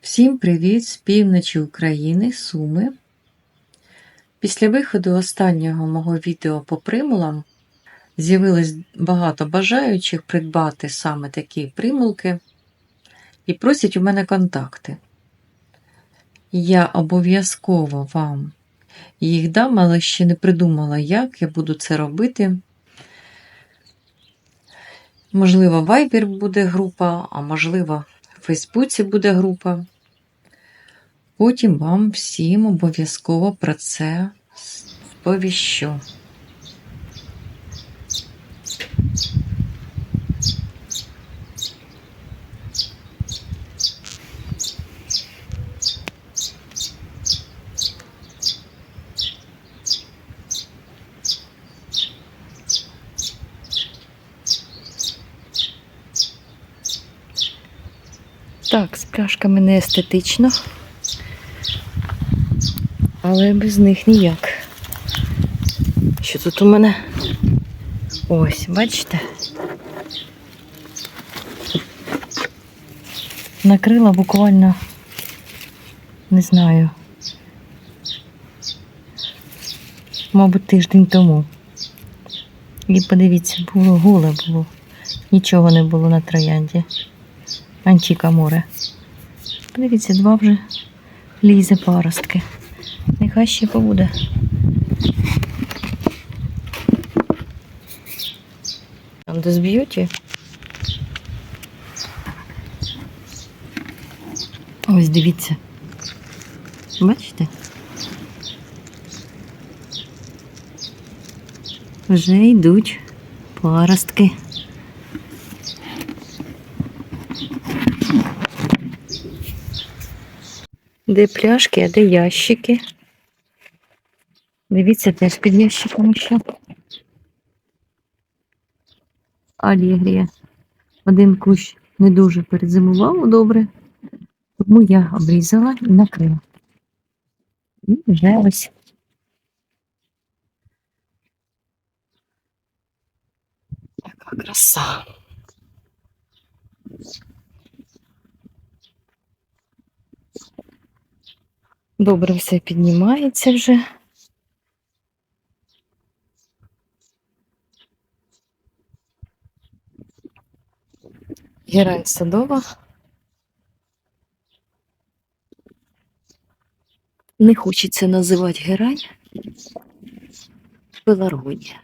Всім привіт з півночі України, Суми. Після виходу останнього мого відео по примулам з'явилось багато бажаючих придбати саме такі примулки і просять у мене контакти. Я обов'язково вам їх дам, але ще не придумала, як я буду це робити. Можливо, Viber буде група, а можливо, Фейсбуці буде група. Потім вам всім обов'язково про це сповіщу. Так, з пляшками не естетично, але без них ніяк. Що тут у мене? Ось, бачите? Накрила буквально, не знаю, мабуть, тиждень тому. І подивіться, було голе було. Нічого не було на троянді. Антіка море. Подивіться, два вже лізе паростки. Нехай ще побуде. Там де з б'юті. Ось дивіться. Бачите? Вже йдуть паростки. Де пляшки, а де ящики? Дивіться, теж під ящиками ще. Алігрія. Один кущ не дуже перезимував добре, тому я обрізала і накрила. І вже ось. Яка краса. Добре все піднімається вже. Герань садова. Не хочеться називати герань. Пеларгонія.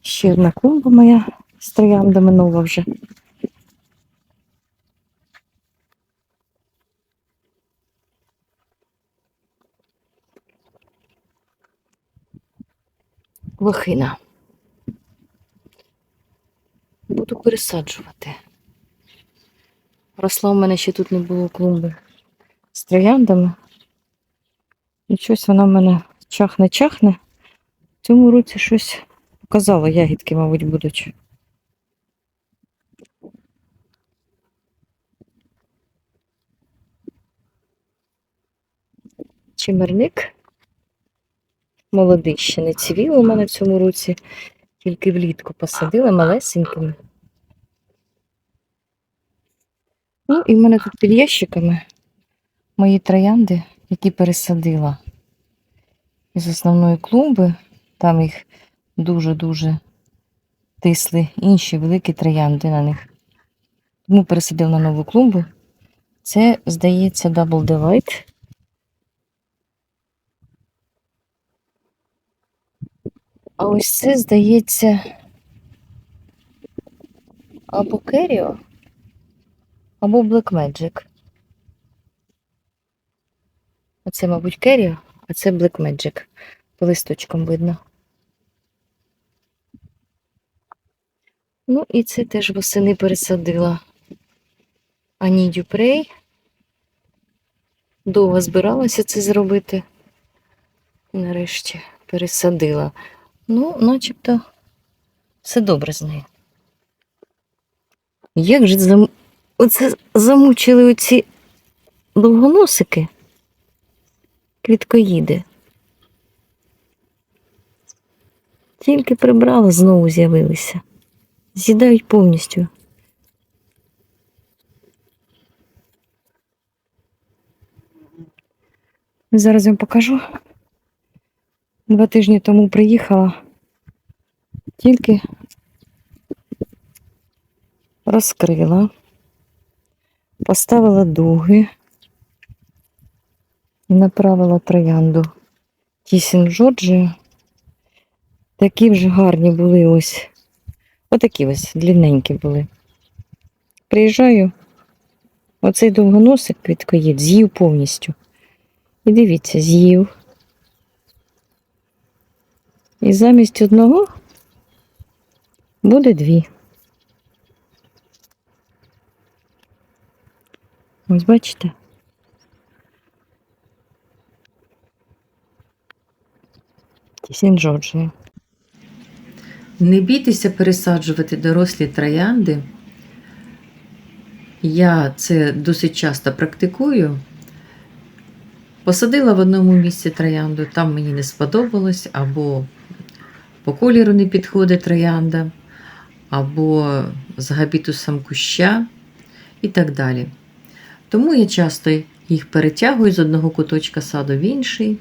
Ще одна клумба моя з трояндами нова вже. Лохина. Буду пересаджувати. Росла в мене ще тут не було клумби з трояндами. І щось вона в мене чахне-чахне. В цьому році щось показала, ягідки, мабуть, будуть. Чимерник. Молодий ще не цвів у мене в цьому році, тільки влітку посадила малесенькими. Ну, і в мене тут під ящиками мої троянди, які пересадила із основної клумби. Там їх дуже-дуже тисли інші великі троянди на них. Тому пересадив на нову клумбу. Це, здається, Double Delight. А ось це, здається, або Керіо, або Black Magic. Оце, мабуть, Керіо, а це Black Magic. По листочкам видно. Ну, і це теж восени пересадила Ані Дюпрей. Довго збиралася це зробити. Нарешті пересадила. Ну, начебто, все добре з нею. Як же зам... оце замучили оці довгоносики, квіткоїди. Тільки прибрала, знову з'явилися. З'їдають повністю. Зараз вам покажу. Два тижні тому приїхала, тільки розкрила, поставила дуги і направила троянду Тісін Джорджія. Такі вже гарні були ось. Отакі ось длинненькі були. Приїжджаю, оцей довгоносик квіткоїд з'їв повністю. І дивіться, з'їв. І замість одного буде дві. Ось бачите? Тісін Джорджія. Не бійтеся пересаджувати дорослі троянди. Я це досить часто практикую. Посадила в одному місці троянду, там мені не сподобалось, або по кольору не підходить троянда, або з габітусом куща і так далі. Тому я часто їх перетягую з одного куточка саду в інший.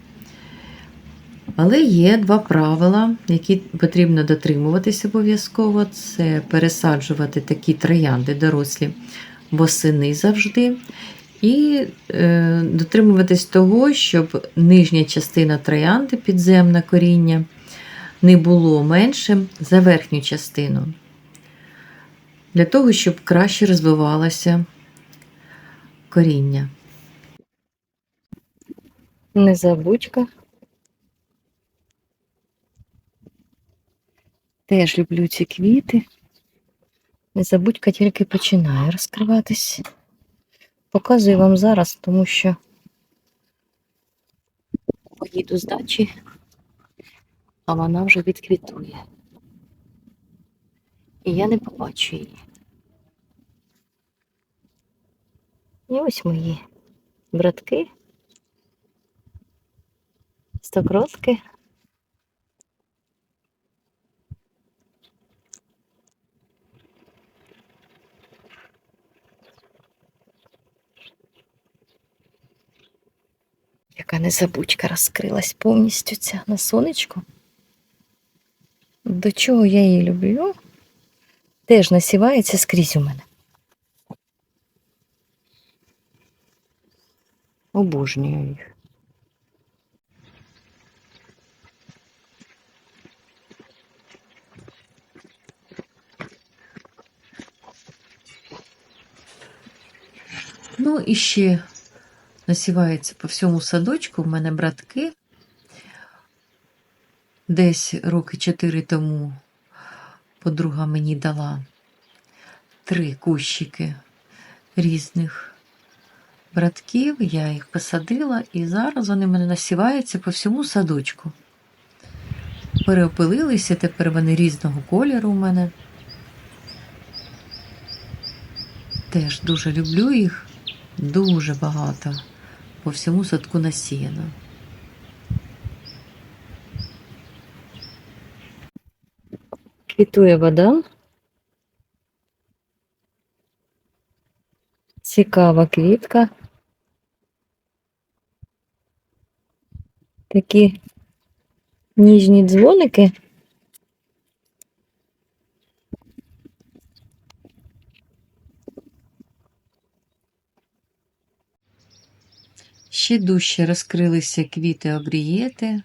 Але є два правила, які потрібно дотримуватись обов'язково. Це пересаджувати такі троянди дорослі восени завжди. І е, дотримуватись того, щоб нижня частина троянди, підземне коріння, не було меншим за верхню частину. Для того, щоб краще розвивалося коріння. Незабудька. Теж люблю ці квіти. Незабудька тільки починає розкриватись. Показую вам зараз, тому що поїду з дачі, а вона вже відквітує. І я не побачу її. І ось мої братки, стокротки. Яка незабудька розкрилась повністю ця на сонечку. До чого я її люблю? Теж насівається скрізь у мене. Обожнюю їх. Ну і ще насівається по всьому садочку. У мене братки. Десь роки чотири тому подруга мені дала три кущики різних братків. Я їх посадила, і зараз вони мене насіваються по всьому садочку. Переопилилися, тепер вони різного кольору у мене. Теж дуже люблю їх, дуже багато по всьому садку насіяно. Квітує вода. Цікава квітка. Такі ніжні дзвоники. Ще дужче розкрилися квіти обрієти.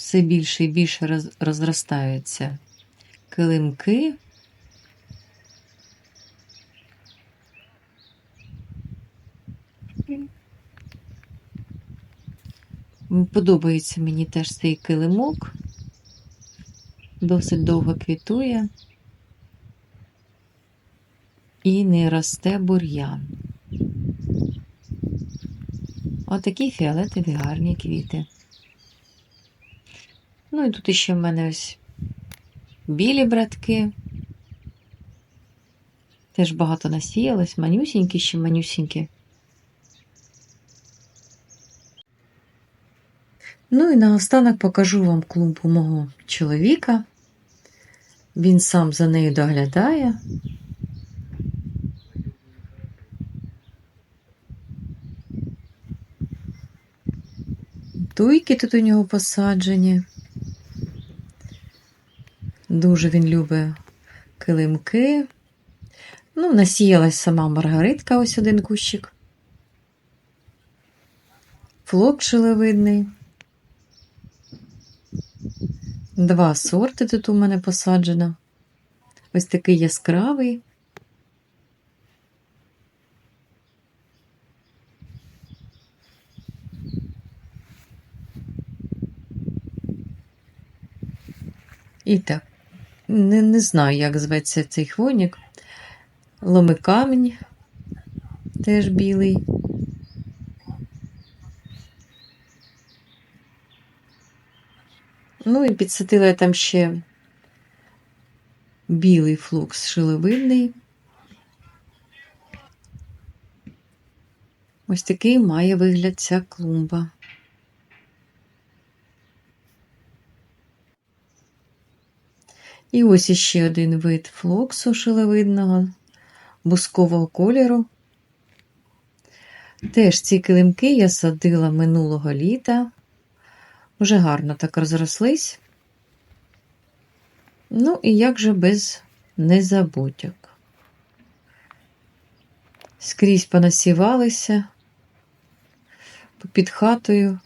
Все більше і більше роз- розростаються килимки. Подобається мені теж цей килимок. Досить довго квітує. І не росте бур'ян. Отакі фіолетові гарні квіти. Ну і тут іще в мене ось білі братки. Теж багато насіялось, манюсінькі, ще манюсінькі. Ну і наостанок покажу вам клумбу мого чоловіка. Він сам за нею доглядає. Туйки тут у нього посаджені. Дуже він любить килимки. Ну, насіялась сама маргаритка, ось один кущик. Флок шиловидний. Два сорти тут у мене посаджено. Ось такий яскравий. І так, не, не знаю, як зветься цей хвойник. Ломикамінь теж білий. Ну і підсадила я там ще білий флукс шиловидний. Ось такий має вигляд ця клумба. І ось іще один вид флоксу шиловидного, бускового кольору. Теж ці килимки я садила минулого літа. Уже гарно так розрослись. Ну і як же без незабудьок. Скрізь понасівалися під хатою,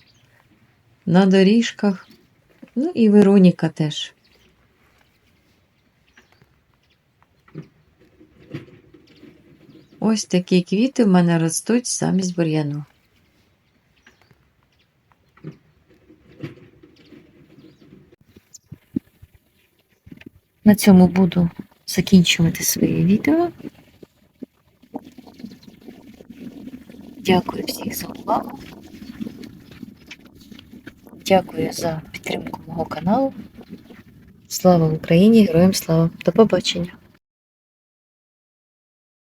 на доріжках. Ну і Вероніка теж. Ось такі квіти в мене ростуть замість бур'яну. На цьому буду закінчувати своє відео. Дякую всіх за увагу. Дякую за підтримку мого каналу. Слава Україні! Героям слава! До побачення!